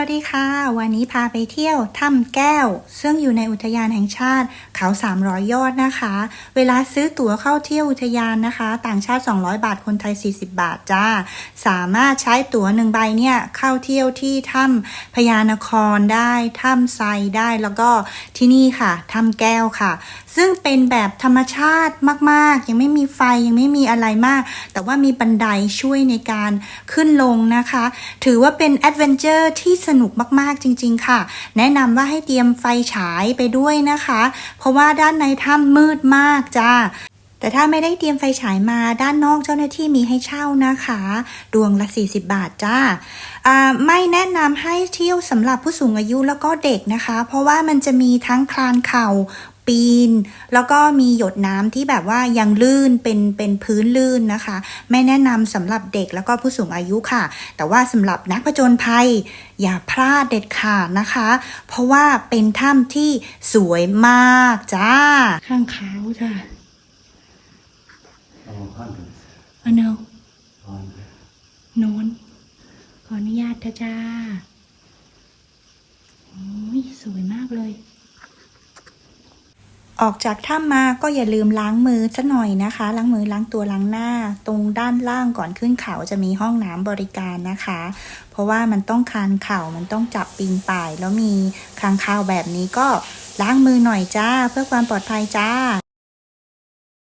วัสดีค่ะ วันนี้พาไปเที่ยวถ้ำแก้ว ซึ่งอยู่ในอุทยานแห่งชาติเขา300 ยอดนะคะ เวลาซื้อตั๋วเข้าเที่ยวอุทยานนะคะ ต่างชาติ 200 บาทคนไทย 40 บาทจ้า สามารถใช้ตั๋วหนึ่งใบเนี่ยเข้าเที่ยวที่ถ้ำพญานครได้ถ้ำไซได้แล้วก็ที่นี่ค่ะถ้ำแก้วค่ะ ซึ่งเป็นแบบธรรมชาติมากๆ ยังไม่มีไฟยังไม่มีอะไรมาก แต่ว่ามีบันไดช่วยในการขึ้นลงนะคะ ถือว่าเป็นแอดเวนเจอร์ที่สนุกมากๆจริง ๆ ค่ะ แนะนำว่าให้เตรียมไฟฉายไปด้วยนะคะ เพราะว่าด้านในถ้ำมืดมากจ้าแต่ถ้าไม่ได้เตรียมไฟฉายมาด้านนอกเจ้าหน้าที่มีให้เช่านะคะ ดวงละ 40 บาทจ้าอ่าไม่แนะนำให้เที่ยวสำหรับผู้สูงอายุแล้วก็เด็กนะคะ เพราะว่ามันจะมีทั้งคลานเข่า ปีน แล้วก็มีหยดน้ำที่แบบว่ายังลื่นเป็นเป็นพื้นลื่นนะคะ ไม่แนะนำสำหรับเด็กแล้วก็ผู้สูงอายุค่ะ แต่ว่าสำหรับนักผจญภัย อย่าพลาดเด็ดขาดนะคะ เพราะว่าเป็นถ้ำที่สวยมากจ้า ข้างเขาจ้า Oh, hundreds. อโน Hundreds. โน้นขออนุญาตเถอะจ้าโอ้ยสวยมากเลย ออกจากถ้ำมาก็อย่าลืมล้างมือซะหน่อยนะคะ ล้างมือล้างตัวล้างหน้า ตรงด้านล่างก่อนขึ้นเขาจะมีห้องน้ำบริการนะคะ เพราะว่ามันต้องคานเข่ามันต้องจับปีนป่าย แล้วมีคางคาวแบบนี้ก็ล้างมือหน่อยจ้า เพื่อความปลอดภัยจ้า